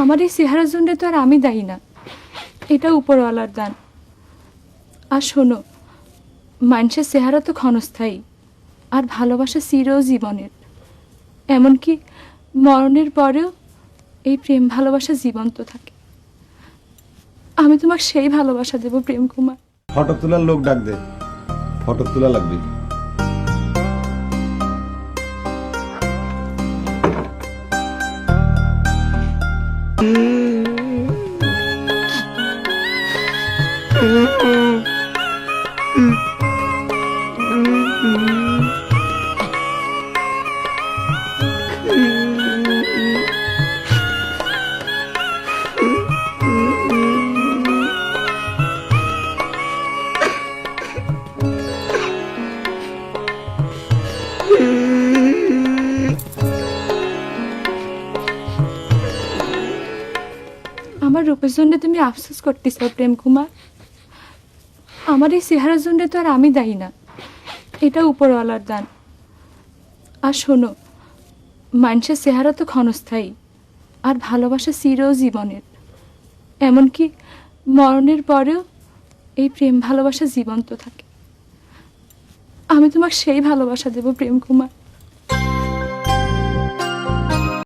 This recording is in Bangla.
আমার এই চেহারার জন্য তো আর আমি দায়ী না। এটা উপরওয়ালার দান। আর শোনো, মানুষের চেহারা তো ক্ষণস্থায়ী, আর ভালোবাসা চির জীবনের। এমনকি মরণের পরেও এই প্রেম ভালোবাসা জীবন্ত থাকে। আমি তোমাকে সেই ভালোবাসা দেব প্রেম কুমার ফটো তোলার লোক ডাক দে। ফটো তোলা লাগবে। Mm-hmm. mm-hmm. mm-hmm. আমার রূপের জন্য তুমি আফসোস করতেছ প্রেম কুমার আমার এই চেহারার জন্য তো আর আমি দায়ী না। এটা উপরওয়ালার দান। আর শোনো, মানুষের চেহারা তো ক্ষণস্থায়ী, আর ভালোবাসা চির জীবনের। এমনকি মরণের পরেও এই প্রেম ভালোবাসা জীবন্ত থাকে। আমি তোমাকে সেই ভালোবাসা দেব প্রেম কুমার